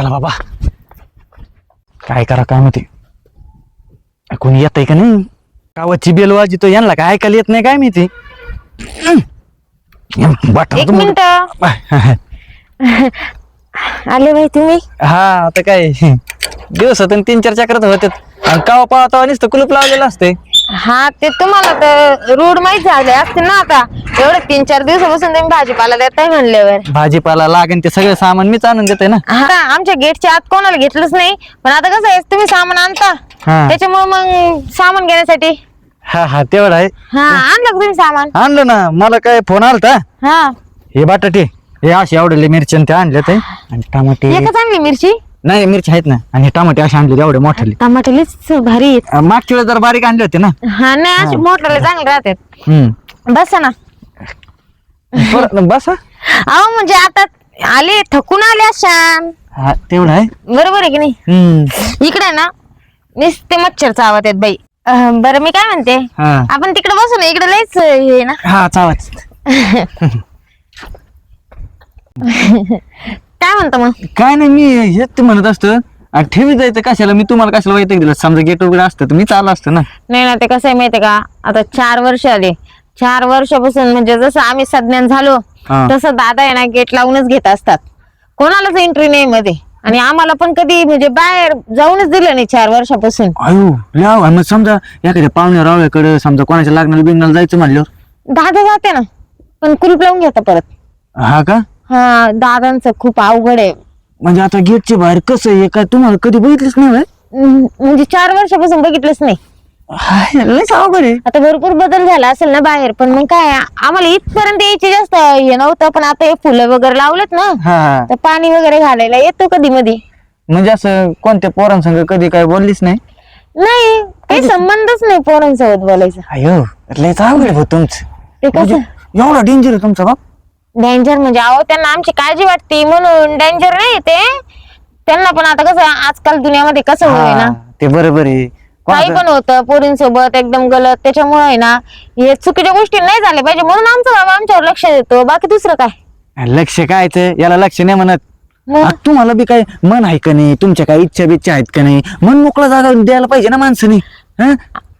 चला बाबा. काय करा काय माहिती कोणी येत आहे का नाही? गावाची बेल वाजितो यांना काय ऐकायला येत नाही काय माहिती? एक मिनिट. आले बाई तुम्ही? हा आता काय? दिवसातून तीन चार चक्रात होते कावा पावता नुसतं कुलूप लावलेलं असते हा ते तुम्हाला तर रूढ माहीत झाले असते ना आता. एवढे तीन चार दिवसापासून तुम्ही भाजीपाला देताय म्हणल्यावर. भाजीपाला लागेल ते सगळं सामान मीच आणून देते ना. हा आमच्या गेटच्या आत कोणाला घेतलंच नाही. पण आता कसं आहे तुम्ही सामान आणता. हा. त्याच्यामुळे मग सामान घेण्यासाठी. हा हा तेवढं आहे. हा आणलं का तुम्ही सामान? आणलं ना. मला काय फोन आलता. हा. हे बटाटे हे असे आवडले मिरची आणि ते आणले ते. आणि टमाटे. आणली मिरची. नाही मिरची आहेत ना. आणि टमाटे असे आणले एवढे मोठे टमाटेलीच भारी आहेत. मागच्या वेळेस जरा बारीक आणले होते ना. हा नाही असे मोठ्याला चांगले राहतात. हम्म. बसा ना. बरं, बस. हा. अहो म्हणजे आता आले थकून आले अशान हा तेवढं आहे. बरोबर आहे की नाही? हम्म. इकडे ना नुसते मच्छर चावत आहेत बाई. अं, बरं मी काय म्हणते? हा. आपण तिकडे बसू ना इकडे लयच हे आहे ना. हा चावाच काय म्हणतो मग? काय नाही मी हेच ते म्हणत असतो. आणि ठेवी जायचं कशाला? मी तुम्हाला कशाला वाईट दिलं? समजा गेट वगैरे असतं तर मी चाललं असतं ना. नाही ना ते कसं आहे माहितीये का? आता चार वर्ष आले. चार वर्षापासून म्हणजे जसं आम्ही सज्ञान झालो हा. तसं दादा आहे ना गेट लावूनच घेत असतात. कोणालाच एंट्री नाही मध्ये. आणि आम्हाला पण कधी म्हणजे बाहेर जाऊनच दिलं नाही चार वर्षापासून. अयो लाव मग समजा एखाद्या पाहुण्या रावळ्याकडे समजा कोणाच्या लग्नाला बिग्नाला जायचं म्हणल्यावर? दादा जाते ना. पण कुलूप लावून घेता परत. हा का? हा दादांचं खूप अवघड आहे. म्हणजे आता गेटच्या बाहेर कसं आहे? काय तुम्हाला कधी बघितलंच नाही म्हणजे चार वर्षापासून बघितलंच नाही. हाय, लयच अवघड आहे. आता भरपूर बदल झाला असेल ना बाहेर पण मग काय आम्हाला इथपर्यंत यायचे जास्त हे नव्हतं पण आता हे फुलं वगैरे लावलेत ना हा हा. तर पाणी वगैरे घालायला येतो कधी मधी. म्हणजे असं कोणत्या पोरांसंग कधी काय बोललीच नाही? नाही काही संबंधच नाही पोरांसोबत बोलायचा. अयो लयच अवघड आहे भाऊ तुमचं. ते म्हणजे एवढा डेंजर आहे तुमचा बाप. डेंजर म्हणजे अहो त्यांना आमची काळजी वाटते. म्हणून डेंजर नाही ते. त्यांना पण आता कसं आजकाल दुनियामध्ये कसं होय ना हा, ते बरोबर आहे. काही कोणाचं- पण होतं पोरींसोबत एकदम गलत. त्याच्यामुळे आहे ना हे चुकीच्या गोष्टी नाही झाल्या पाहिजे. म्हणून आमचा बाबा आमच्यावर लक्ष देतो. बाकी दुसरं काय? लक्ष काय ते? याला लक्ष नाही म्हणत. मग? आ, तुम्हाला बी काय मन आहे का नाही? तुमच्या काय इच्छा बिच्छा आहेत का नाही? मन मोकळा जागा द्यायला पाहिजे ना माणसाने. हं?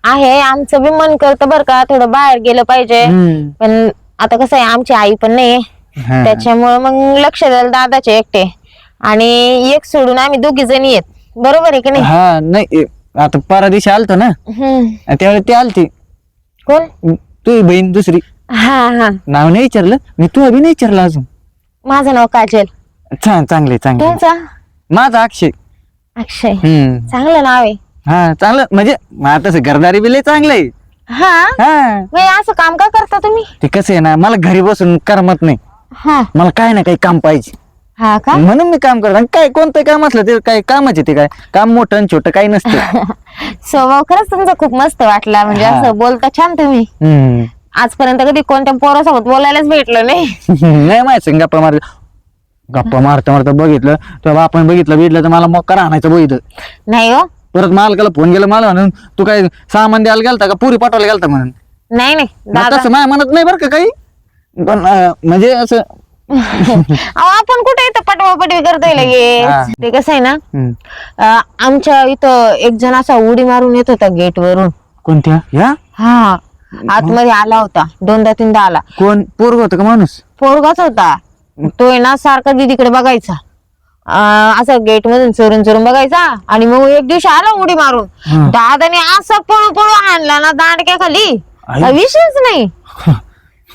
आहे आमचं बी मन करतं बरं का. थोडं बाहेर गेलं पाहिजे. हम्म. पण आता कसं आहे आमची आई पण नाही हा. त्याच्यामुळे मग लक्ष द्यायला दादाचे एकटे. आणि एक सोडून आम्ही दोघी जणी आहेत. बरोबर आहे की नाही? हा नाही आता परा दिवशी आलतो ना. हम्म. त्यावेळी ती आलती. कोण? तुझी बहीण दुसरी. हा हा. नाव नाही विचारलं. मी तू अभि नाही विचारलं अजून. माझं नाव काजल. छान चांगले चांगले. तुमचा? माझा अक्षय. अक्षय. हम्म. चांगलं नाव आहे. हा चांगलं. म्हणजे आता तसं घरदारी बी लय चांगलं आहे. हा? हा. मग असं काम का करता तुम्ही? ते कसं आहे ना मला घरी बसून करमत नाही. हा. मला काय ना काही काम पाहिजे. हा का? म्हणून मी काम करतो आणि काय कोणतं काम असलं ते काय कामाचे ते काय? काम मोठं आणि छोटं काही नसतं. स्वभाव खरंच तुमचा खूप मस्त वाटला. म्हणजे हा. असं बोलता छान तुम्ही. हम्म. आजपर्यंत कधी कोणत्या पोरासोबत बोलायलाच भेटलं नाही. नाही माहिती गप्पा मार गप्पा मारता मारता बघितलं. तेव्हा आपण बघितलं बघितलं तर मला मग आणायचं बघितलं. नाही हो. परत मालकाला फोन केला मला म्हणून तू काय सामान द्यायला गेलता का? पुरी पाठवायला गेलता म्हणून. नाही नाही मग दादा. तसं माझ्या म्हणत नाही बरं का काही? पण अं, म्हणजे असं अहो आपण कुठे इथं पटवा पटवी करतोय लगे हा. ते कसं आहे ना हम्म. अं, आमच्या इथं एक जण असा उडी मारून येत होता गेट वरून कोणत्या? या? हा. आतमध्ये आला होता. दोनदा तीनदा आला. कोण? पोरग होतं का माणूस? पोरगाच होता. तो आहे ना सारखा दीदीकडे बघायचा. अं, असं गेट मधून चोरून चोरून बघायचा. आणि मग एक दिवशी आला उडी मारून. दादाने असं पळू पळू आणला ना दांडक्या खाली. आई. विषयच नाही.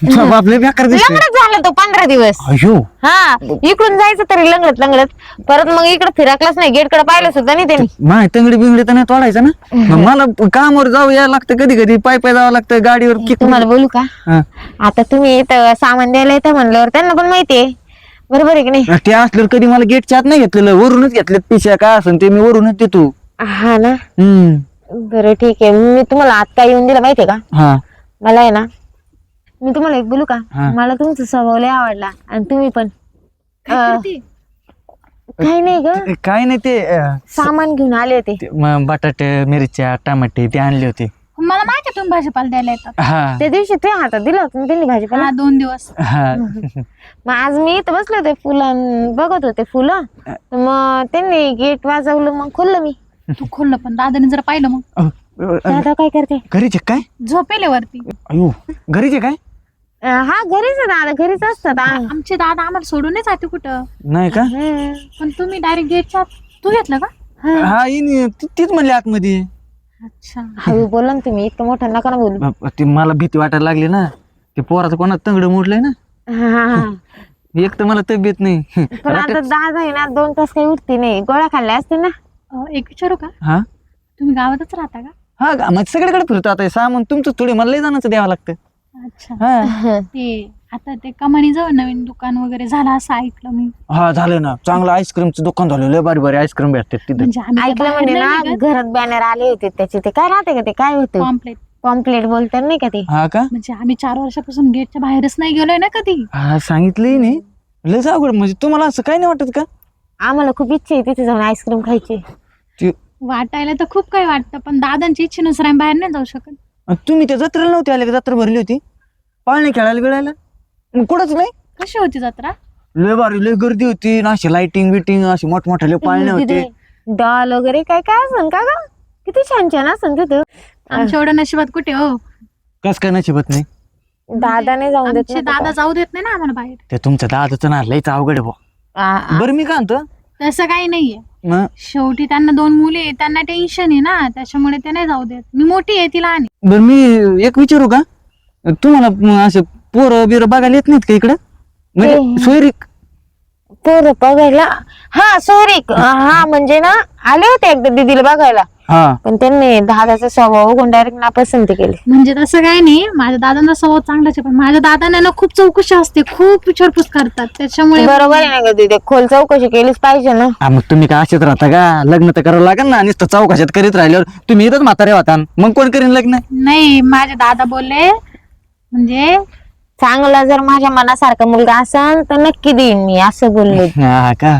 बेकार लंगडत झाला तो पंधरा दिवस. अयो. हा. इकडून जायचं तरी लंगडत लंगडत. परत मग इकडे फिरकलाच नाही. गेटकडे पाहिलं सुद्धा नाही त्यांनी. माय तंगडी बिंगडी तर नाही तोडायचं ना? मग मला कामावर जाऊ यायला लागतं. कधी कधी पाय पाय जावं लागतं. गाडीवर किक तुम्हाला बोलू का? हा. आता तुम्ही इथं सामान द्यायला येतं म्हणल्यावर त्यांना पण माहितीये बरोबर आहे की नाही? ते असल्यावर कधी मला गेटच्या आत नाही घेतलेलं वरूनच घेतलेत पिशा काय असेल ते मी वरूनच देतो. हा ना? हम्म. बरं ठीक आहे. मी तुम्हाला आत काय येऊन दिलं माहितीये का? हा. मला आहे ना मी तुम्हाला एक बोलू का? हा. मला तुमचा स्वभाव लय आवडला आणि तुम्ही पण. अं, काही नाही ग. काय नाही ते अं, सामान घेऊन आले होते. ते, म, बटाटे मिरच्या टमाटे ते आणले होते. मला माहिती आहे तुम्ही भाजीपाला द्यायला येतात हा. त्या दिवशी ते हातात दिलं होतं ना त्यांनी भाजीपाला. हा दोन दिवस. हा. मग आज मी इथं बसले होते फुलं बघत होते फुलं. तर मग त्यांनी गेट वाजवलं मग खोललं मी. तू खोललं पण दादाने जर पाहिलं मग. अ, अ, दादा काय करते? घरीचे काय? झोपेले वरती. अयो घरीचे काय? अं, हा घरीच आहे दादा घरीच असतात आ. आमचे दादा आम्हाला सोडून जाते कुठं. नाही का? हम्म. पण तुम्ही डायरेक्ट गेटच्या तू घेतलं का? हा. येईन तीच म्हणली आतमध्ये. अच्छा. हळू बोला ना तुम्ही इतकं मोठं नका ना बोलू. बाप, ते मला भीती वाटायला लागली ना. ते पोराचं कोणा तंगड मोडलंय ना? हा, हा, हा. एक तर मला तब्येत नाही. पण आता दादा आहे ना दोन तास काही उठती नाही. गोळ्या खाल्ल्या असते ना? अं, एक विचारू का? हा? तुम्ही गावातच राहता का? हा गा- मग सगळीकडे फिरतो आता. हे सामान तुमचं थोडी मला लय जाण्याचं द्यावं लागतं. अच्छा. हा. ते आता ते कमानी जवळ नवीन दुकान वगैरे झालं असं ऐकलं मी. हा झालं ना. चांगलं आईस्क्रीमचं दुकान झालं. लय भारी भारी आईस्क्रीम भेटतात तिथे. म्हणजे आम्ही ऐकलं म्हणे ना घरात बॅनर आले होते त्याचे. ते काय राहते का ते? काय होतं? कॉम्प्लेट पॉम्पलेट बोलतात नाही का ते? हा का? म्हणजे आम्ही चार वर्षापासून गेटच्या बाहेरच नाही गेलोय ना कधी? हा सांगितलंय नाही लय अवघड. म्हणजे तुम्हाला असं काही नाही वाटत का? आम्हाला खूप इच्छा आहे तिथे जाऊन आईस्क्रीम खायची. ते- वाटायला तर खूप काही वाटतं पण दादांची इच्छेनुसार आम्ही बाहेर नाही जाऊ शकत. अन तुम्ही त्या जत्रेला नव्हते आले का? जत्रा भरली होती? पाळणे खेळायला बिळायला? मग कुठंच नाही. कशी होती जत्रा? लय भारी लय गर्दी होती. ना अशी लाइटिंग बिटिंग असे मोठमोठे लय पाळणे होते. डॉल वगैरे काय काय असन का ग? किती छान छान असन तिथं. आमच्या एवढं नशिबात कुठे हो? कस काय नशिबत नाही? दादाने जाऊन देत आमचे दादा जाऊ देत नाही ना आम्हाला बाहेर. ते तुमच्या दादाचं ना लयच अवघड आहे बुवा. बरं मी काय म्हणतो? तसं काही नाहीये. मग? शेवटी त्यांना दोन मुली आहे त्यांना टेन्शन आहे ना त्याच्यामुळे ते नाही जाऊ देत. मी मोठी आहे ती लहान आहे. बरं मी एक विचारू का? तुम्हाला म, असे पोरं बिरं बघायला येत नाहीत का इकडं? म्हणजे ते- सोयरीक. पोरं बघायला? हा सॉरी हा. म्हणजे ना आले होते एकदा दीदीला बघायला. हा. पण त्यांनी दादाचा स्वभाव बघून डायरेक्ट नापसंत केली. म्हणजे तसं काही नाही माझ्या दादांचा स्वभाव चांगलाच आहे पण माझ्या दादांना ना खूप चौकशी असते खूप विचारपूस करतात. त्याच्यामुळे बरोबर आहे ना ग दीदी खोल चौकशी केलीच पाहिजे ना. हा, मग तुम्ही काय असेच राहता का? लग्न तर करावं लागेल ना नुसतं चौकशात करीत राहिल्यावर तुम्ही इथंच म्हातारे होता. मग कोण करीन लग्न? नाही माझे दादा बोलले म्हणजे चांगला जर माझ्या मनासारखा मुलगा असन तर नक्की देईन मी असं बोलले हा का?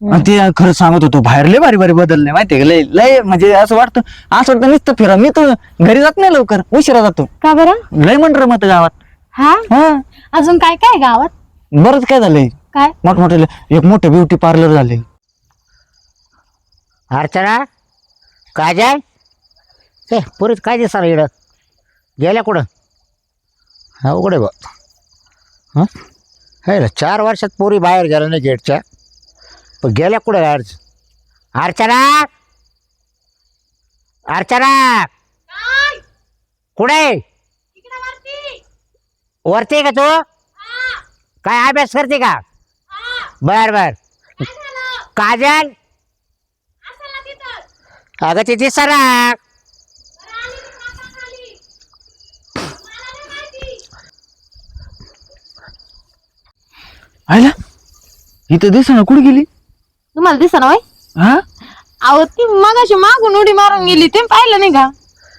आणि ते खरं सांगत होतो बाहेर लय भारी भारी बदलले माहितीये का? लय लय म्हणजे असं वाटतं असं वाटतं नुसतं फिरा मी तर घरी जात नाही लवकर उशिरा जातो. का बरं? लय म्हणलं मत गावात. हा? हा. अजून काय काय आहे गावात? बरंच काय झालंय. काय? मोठमोठे एक मोठं ब्युटी पार्लर झाले. अर्चना काजल? ते पुरीत काय दिसणार इकडं? गेल्या कुठं? हा उघडे बा हां? है ना चार वर्षात पोरी बाहेर गेल्या नाही गेटच्या. पण गेल्या कुठं अर्ज? अर्चना? अर्चना? कुठे? वरती. आहे का तू? काय अभ्यास करते का? बर बर. काजल? अगं ते दिसा आयला इथं दिस ना कुठे गेली? तुम्हाला दिसा ना हा? अहो ती मगाशी मागून उडी मारून गेली ते पाहिलं नाही का?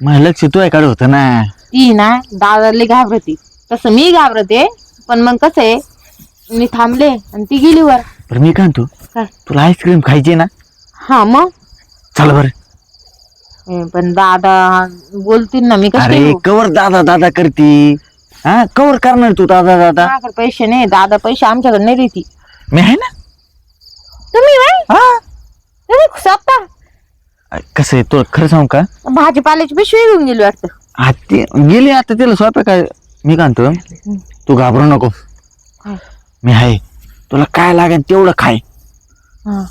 माझ्या लक्ष तू काढ होतं ना? ती ना दादाला घाबरती. तसं मी घाबरते पण मग कसं आहे? मी थांबले आणि ती गेली वर. बरं मी काय म्हणतो? काय? तुला आईस्क्रीम खायची ना? हा मग? चल बरं. ए, पण दादा बोलतील ना मी अरे कसं कवर दादा दादा करती. हा? कवर करणार तू दादा दादा? माझ्याकडे पैसे नाही दादा पैसे आमच्याकडे नाही देती. मी आहे ना? तुम्ही हा? तुम्ही कसं आहे तुला खरं सांगू का? भाजीपाल्याची पिशवी घेऊन गेली वाटतं. आते गेली आता तिला स्वयंपाक काय मी काय म्हणतो तू घाबरू नको. काय? मी आहे. तुला काय लागेल तेवढं खाय. हा.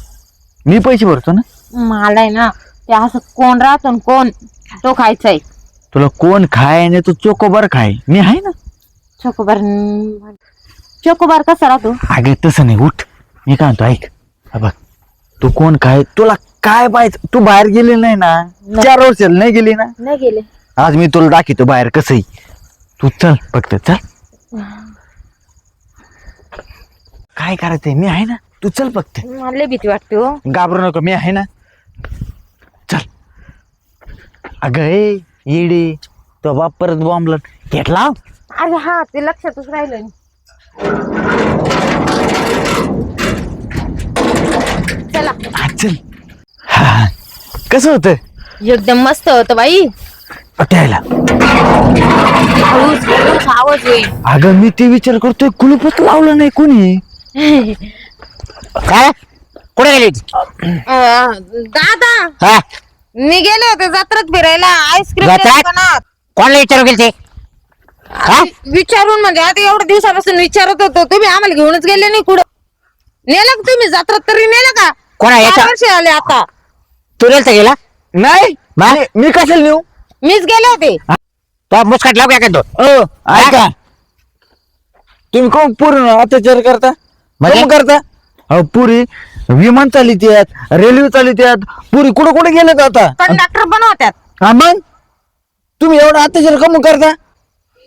मी पैसे भरतो ना? मला आहे ना ते असं कोण राहतो कोण तो खायचा आहे. तुला कोण खाय नाही तू चोकोबार खाय. मी आहे ना? चोकोबार चोकोबार कसा राहतो? अगे तसं नाही. उठ. मी काय म्हणतो ऐक. हा बघ. तू कोण खाय? तुला काय पाहिजे? तू बाहेर गेली नाही ना? चार वर्ष नाही गेली ना? नाही गेले. आज मी तुला दाखवतो बाहेर कसंही तू चल फक्त चल. काय करायचंय? मी आहे ना? तू चल फक्त. मला लय भीती वाटते हो. घाबरू नको. मी आहे ना? चल. अगं ए. येडे तो बाप परत बॉम्बला घेतला? अरे हा ते लक्षातच राहिलं नाही. चला. हा चल. हा कसं होतं एकदम मस्त होतं बाई. त्याला हळूच हळूच आवाज होईल अगं मी ते विचार करतोय कुलूपच लावलं नाही कोणी. काय? कुठे गेली? होती? अं, दादा. हा. मी गेले होते जत्रात फिरायला. आईस्क्रीम जत्रात? कोणाला विचारू गेली ते हा विचारून म्हणजे आता एवढ्या दिवसापासून विचारत होतो. तुम्ही आम्हाला घेऊनच गेले नाही कुठं? नेलं का तुम्ही? जत्रात तरी नेलं का? कोणा याच्या- चार वर्ष आले आता. तू गेलता गेला? नाही. मा? मी- मी कशाला नेऊ? मीच गेले होते. तो मुस्काट लाव काय तो अ ऐका. तुम्ही कोण पूर्ण अत्याचार करता? म्हणजे? कोण करता? अहो पुरी. विमान चालित आहेत रेल्वे चालित आहेत पुरी कुठं कुठे गेलेत आता? कंडक्टर होत्यात हा मग? तुम्ही एवढा अत्याचार कमी करता?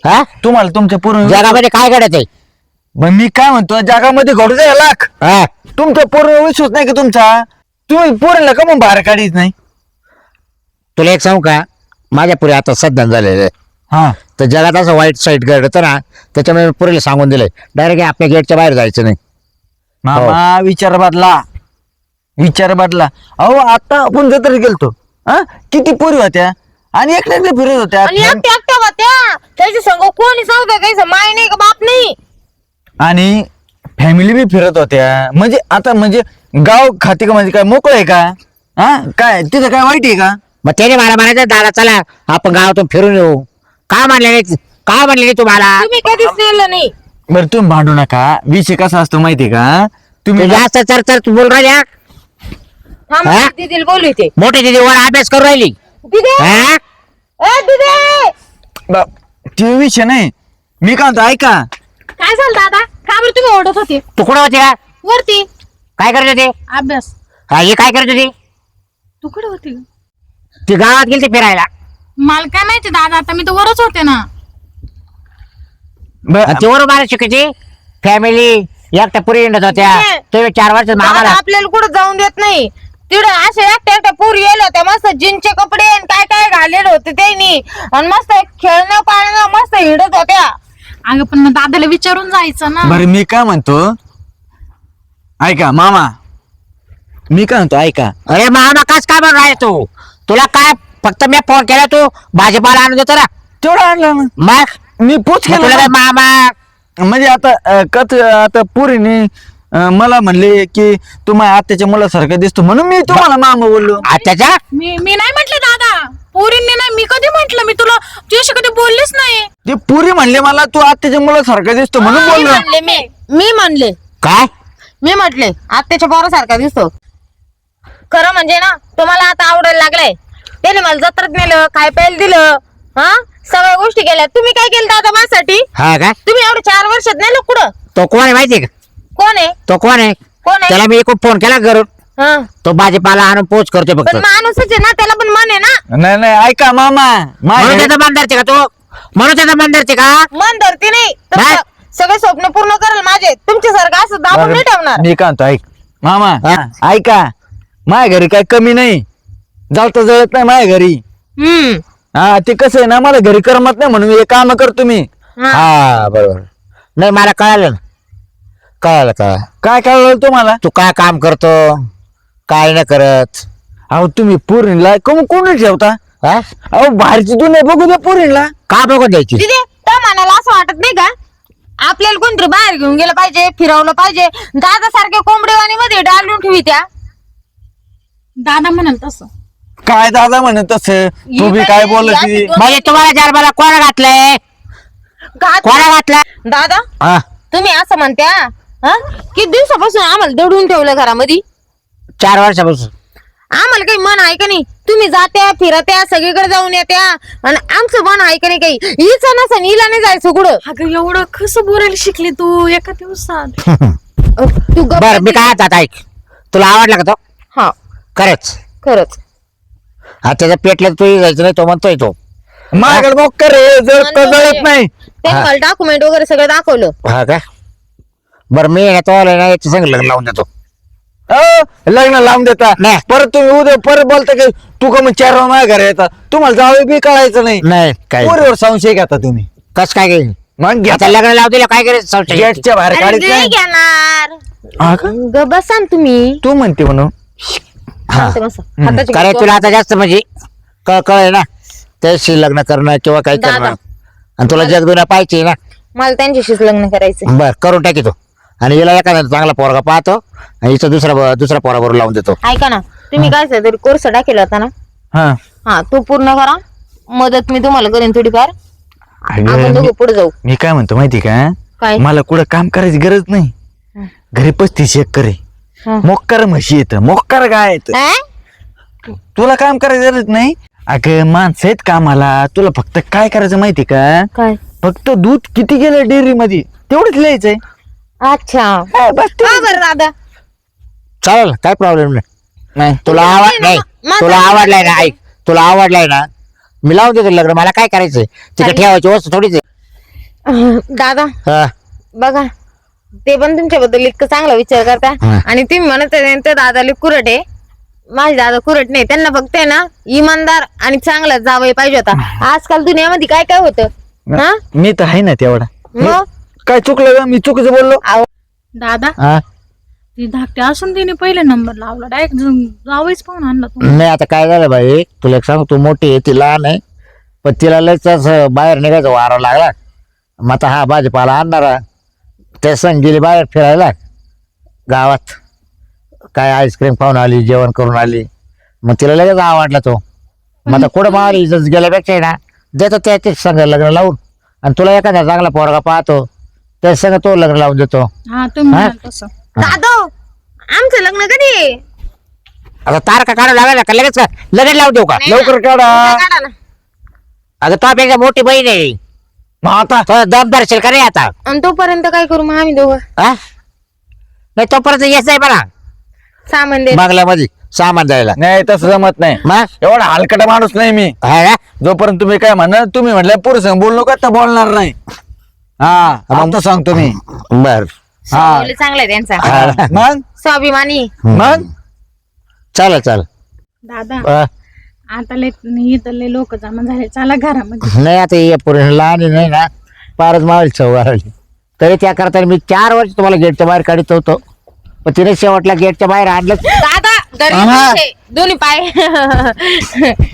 हा? तुम्हाला तुमच्या पूर्ण जगामध्ये काय घडत आहे मग मी काय म्हणतो जगामध्ये घडू द्या लाख. हा. तुमचा पूर्ण विश्वास नाही का तुमचा? तुम्ही पोरीला का मग बाहेर काढीत नाही? तुला एक सांगू का? माझ्या पुढे आता सध्या झालेलं आहे. हा. तर जगात असं वाईट साईट घडतं ना त्याच्यामुळे मी पुरीला सांगून दिलंय. डायरेक्ट आपल्या गेटच्या बाहेर जायचं नाही. मामा विचार बदला. विचार बदला. अहो आता आपण जत्रेत गेलतो. हा? किती पोरी होत्या? आणि एकट्या एकट्या फिरत होत्या. आणि एकट्या एकट्या होत्या. त्याच्या संग कोणी सांगतो काही माय नाही का? बाप नाही. आणि फॅमिली बी फिरत होत्या. म्हणजे आता म्हणजे गाव खाते का म्हणजे काय मोकळ आहे का? हा? काय? तिथं काय वाईट आहे का? मग त्याने मला म्हणायचं दादा चला आपण गावातून फिरून येऊ. का म्हणले नाही? का म्हणले नाही तुम्हाला? तुम्ही कधीच नेलं नाही. बरं तुम्ही भांडू नका. विषय कसा असतो माहितीये का? तुम्ही तू जास्त चर चर तू बोल राहिल्या? थांब हा? दीदीला बोलू इथे. मोठी दिदी वर अभ्यास करू राहिली. दिदे! हा? ए दिदे! बा- ते विषय नाही. मी काय म्हणतो ऐका. काय झालं दादा? का बरं तुम्ही ओढत होते? तू कुठं होती का? वरती. काय करत होते? अभ्यास. हा, हे काय करत होती? तू कुठे होती? ती गावात गेली फिरायला. मला काय माहिती दादा आता मी तर वरच होते ना. आणि ती मला शिकायची फॅमिली एकट्या पुरी येणार होत्या. नाही. तुम्ही चार वर्ष मामाला आपल्याला कुठं जाऊन देत नाही. तिकडे असे एकट्या एकट्या पोरी गेले होत्या. मस्त जीनचे कपडे आणि काय काय घालेले होते त्यांनी. आणि मस्त खेळणं पाळणं मस्त हिडत होत्या. अगं पण मग दादाला विचारून जायचं ना. बरं मी काय म्हणतो? ऐका मामा. मी काय म्हणतो ऐका. अरे मामा काच का बघ तू? तुला काय फक्त मी फोन केला तू भाजीपाला आणून देतो ना. तेवढं आणलं ना. मग? मी पूछ मग तुला काय केलं मामा? म्हणजे आता अं, कथ आता पुरीने अं, मला म्हणले की तू माझ्या आत्याच्या मुलासारखं दिसतो म्हणून मी तुम्हाला मामा बोललो. आत्याच्या? मी मी नाही म्हटले दादा. पोरींनी नाही मी कधी म्हंटल? मी तुला तुझ्याशी कधी बोललेच नाही. ते पुरी म्हणले मला तू आत्याच्या मुलासारखं दिसतो म्हणून मी बोललो. म्हणले. मी मी म्हणले. काय? मी म्हटले आत्याच्या पोरासारखा दिसतो. खरं म्हणजे ना तुम्हाला आता आवडायला लागलंय. त्याने मला जत्रात नेलं काय प्यायला दिलं? हा? सगळ्या गोष्टी केल्या. तुम्ही काय केलं दादा माझ्यासाठी? हा काय तुम्ही एवढे चार वर्षात नेलं कुठं? तो कोण आहे माहितीये का? कोण आहे? तो कोण आहे? कोण आहे? त्याला मी एकूण फोन केला घरून. हा. तो भाजीपाला आणून पोच करतोय फक्त. पण माणूसच आहे ना त्याला पण मन आहे ना? नाही नाही ऐका मामा. म्हणून माझ्या त्याचा बंदरचे का तो? म्हणून त्याचा बंदरचे का? मन धरती नाही. सगळे स्वप्न पूर्ण करेल माझे. तुमच्यासारखं असं दाबून नाही ठेवणार. मी काय म्हणतो ऐक. मामा हा? ऐका. माझ्या घरी काय कमी नाही. जालता जळत नाही माझ्या घरी. हम्म. हा ते कसं आहे ना मला घरी करमत नाही म्हणून हे काम करतो मी हा. बरोबर. नाही मला कळालं ना. कळालं का काय काय तुम्हाला? तू काय काम करतो? काय नाही करत. अहो तुम्ही पुरीला कोण कोण ठेवता? हा? अहो बाहेरची दुनिया बघू द्या पुरीला. का बघून द्यायची? तिथे मनाला असं वाटत नाही का? आपल्याला कोणतरी बाहेर घेऊन गेलं पाहिजे फिरवलं पाहिजे. दादा सारख्या कोंबडेवाणी मध्ये डालून ठेवी त्या. दादा म्हणाल तसं. काय दादा म्हणत तसं? तू बी काय बोलत ती? म्हणजे तुम्हाला चार मला कोणा घातलंय? घात- कोणा घातलाय दादा हा. तुम्ही असं म्हणत्या हा? किती दिवसापासून आम्हाला दडवून ठेवलं घरामध्ये? चार वर्षापासून. आम्हाला काही मन आहे का नाही? तुम्ही जात्या फिरत्या सगळीकडे जाऊन येत्या. आणि आमचं मन आहे का नाही काही? हिच नसन हिला नाही जायचं कुठं? अगं एवढं कसं बोलायला शिकली तू? एका दिवसात. अ, तू गप्प बर मी. काय आता ऐक. तुला आवडला का तो? हा. खरंच. खरंच. हा त्याच्या पेटलं तू जायचं नाही तो म्हणतोय तो. माझ्याकडे मग करे जर कळत. नाही. मला डॉक्युमेंट वगैरे सगळं दाखवलं. हा का? बर मी आहे ना तो आलोय ना याच्या संग लग्न लावून देतो. लग्न लावून देता? नाही. परत तुम्ही उद्या परत बोलता की तू का मग चार माझ्या घरी येतात तुम्हाला जावे बी कळायचं नाही. नाही काय पोरीवर संशय घेता तुम्ही. कस काय घेईल मग घ्या. आता लग्न लावू दिलं काय करायचं संशय घ्यायची? गेटच्या बाहेर अरे काढायचं नाही नाही. घेणार. हा का? ग बसा ना तुम्ही. तू म्हणते म्हणून. हाताची कारण तुला आता जास्त म्हणजे कळ कळ ना त्याशी लग्न करणं किंवा काही दादा. करणं. आणि तुला जगदुना पाहिजे ना. मला त्यांच्याशीच लग्न करायचं बर करून टाकी तो. आणि हिला एखादा चांगला पोरगा पाहतो आणि हिचं दुसरा दुसऱ्या पोराबरोबर लावून देतो. ऐका ना तुम्ही काय तरी कोर्स टाकेला होता ना? हा. हा तो पूर्ण करा. मदत मी तुम्हाला करेन थोडीफार. आपण दोघं पुढे जाऊ. मी काय म्हणतो माहिती का? काय? मला कुठं काम करायची गरज नाही. हं. घरी पस्तीस एकर आहे. हं. मोक्कार म्हशी येत मोक्कार गाय येत? तुला काम करायची गरज नाही? अगं माणसं आहेत कामाला. तुला फक्त काय करायचं माहिती का? काय? फक्त दूध किती गेलं डेअरी मध्ये तेवढंच लिहायचंय. अच्छा. हा, बस ते- बरं दादा. चालेल काय प्रॉब्लेम नाही. नाही तुला आवड नाही तुला आवडलाय ना ऐक. तुला आवडलाय ना मी लावून देतो लग्न. मला काय करायचंय? तिकडे ठेवायची वस्तू थोडीच आहे. दादा. हा. बघा ते पण तुमच्याबद्दल इतकं चांगला विचार करता. हा. आणि तुम्ही म्हणत आहे ते दादाले कुरट आहे. माझे दादा कुरट नाही. त्यांना फक्त आहे ना इमानदार आणि चांगला जावई पाहिजे होता. आजकाल दुनियामध्ये काय काय होतं? हा? मी तर आहे ना तेवढा. मग? काय चुकलं का मी चुकीचं बोललो? दादा हा? ती धाकटे असून तिने पहिले नंबर लावला. डायरेक्ट जावईच पाहून आणला तू. नाही आता काय झालं बाई? तुला एक सांग तू मोठी आहे ती लहान आहे. पण तिला लयच असं बाहेर निघायचं वारा लागला. मग आता हा भाजीपाला आणणारा. त्या संग गेली बाहेर फिरायला गावात काय आईस्क्रीम खाऊन आली जेवण करून आली. मग तिला लगेच आवडला तो. मग आता कुठं मावली गेल्यापेक्षा आहे ना देतो त्याच्याच संग लग्न लावून. आणि तुला एखादा चांगला पोरगा पाहतो त्या संग तो लग्न लावून देतो. हा तुम्ही हा? म्हणाल तसं. दादा आमचं लग्न कधी? आहे? आता तारका काढावं लागेल का? लगेच का? लगेच लावून देऊ का? लवकर काढा काढा ना. तो मोठी बहीण आहे. मग आता तो दम दर्शन करे आता? आणि तोपर्यंत काय करू मग आम्ही दोघं? हा? नाही तोपर्यंत येस आहे मला सामान दे. बांगल्यामध्ये सामान जायला नाही तसं जमत नाही. मग? एवढा हलकटा माणूस नाही मी. हा? जोपर्यंत तुम्ही काय म्हणा तुम्ही म्हटलं पुरुष बोललो का तर बोलणार नाही. हा आता सांगतो मी. बर. लय चांगला आहे त्यांचा. हा. मग? स्वाभिमानी. मग? चालेल चालेल. दादा. अ, आता लय इथं लय लोक जमा झाले. चला घरामध्ये. नाही आता ये पुढे लहान आहे, नाही ना? फारच मावली चौवारली तरी त्या करता मी चार वर्ष तुम्हाला गेटच्या बाहेर काढत होतो. पण तिने शेवटला गेटच्या बाहेर आणलं दादा धरले आहा. पैसे. दोन्ही पाय.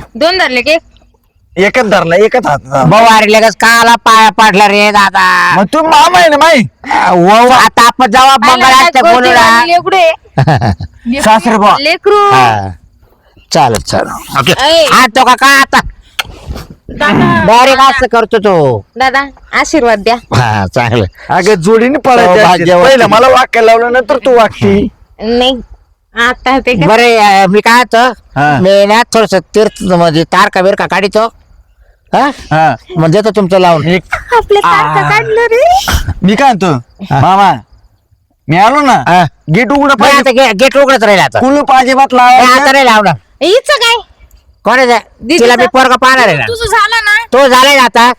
दोन धरले के एकच धरला एकच हात भाऊ अरे लगेच काला पाया पाडला रे दादा. मग तू मामा आहे ना माई? वो आता आपण ना लेकरू सासरे बुवा. लेकरू. हा. चालेल चालेल. ओके. ऐ. हा तो का आता? दादा. डायरेक्ट असं करतो तो. दादा आशीर्वाद द्या. हा चांगलं. अगं जोडीने पळायचं सौभाग्यवती. असते. पहिलं मला वाक्य लावलं नंतर तू वागती. नाही आता ते काय- बरे मी काय हा. होतं मी ना थोडस तीर्थ म्हणजे तारका बिरका काढितो. हा? हा. मग देतो तुमचं लावून. एक. काढलं रे. मी काय म्हणतो? मामा मी आलो ना. हा. गेट उघड पाहिजे. आता गेट उघडत राहील आता. कुलूप अजिबात आता लावायचं नाही. लावणार हिच काय? कोणाचं? दीदीचं. तिला मी पोरगा पाहणार आहे ना. तुझं झालं ना? तो झालाय ना आता.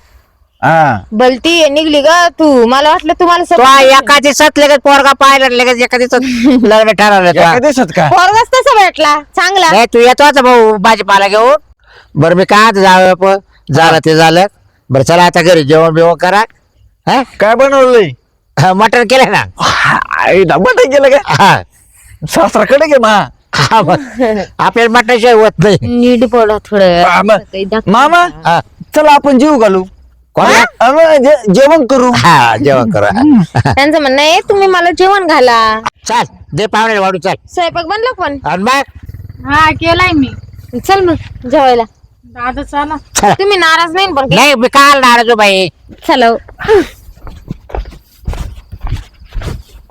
हा. भलती निघली ग तू. मला वाटलं तुम्हाला तो सगळं- एका दिवसात लगेच पोरगा पाहिला लगेच एका दिवसात लग्न ठरवलं एका तो. दिवसात का? पोरगाच तसा भेटला. चांगला. नाही तू येतो आता भाऊ भाजीपाला घेऊन. बरं मी काय आता जाऊ प- झालं ते झालं. बरं चला आता घरी जेवण बिवण करा. हा? काय बनवलंय? हा, मटण केलं ना? आई डबा गेलं काय? हा. सासराकडे गे मा. आपल्याला मटण शिवाय होत नाही. नीट बोला थोडं. हा, मग. काही दाख- मामा हा. चला आपण जीव घालू. कोणाला? अरे, जे- जेवण करू. हा जेवण करा. त्यांचं म्हणणं आहे तुम्ही मला जेवण घाला. चाल दे पाहुणे वाढू चाल. स्वयंपाक बनला पण? आणि मग? हा केलाय मी. चल मग जेवायला. दादा चला. चला. तुम्ही नाराज नाही ना पण नाही मी काल नाराजो बाई. चला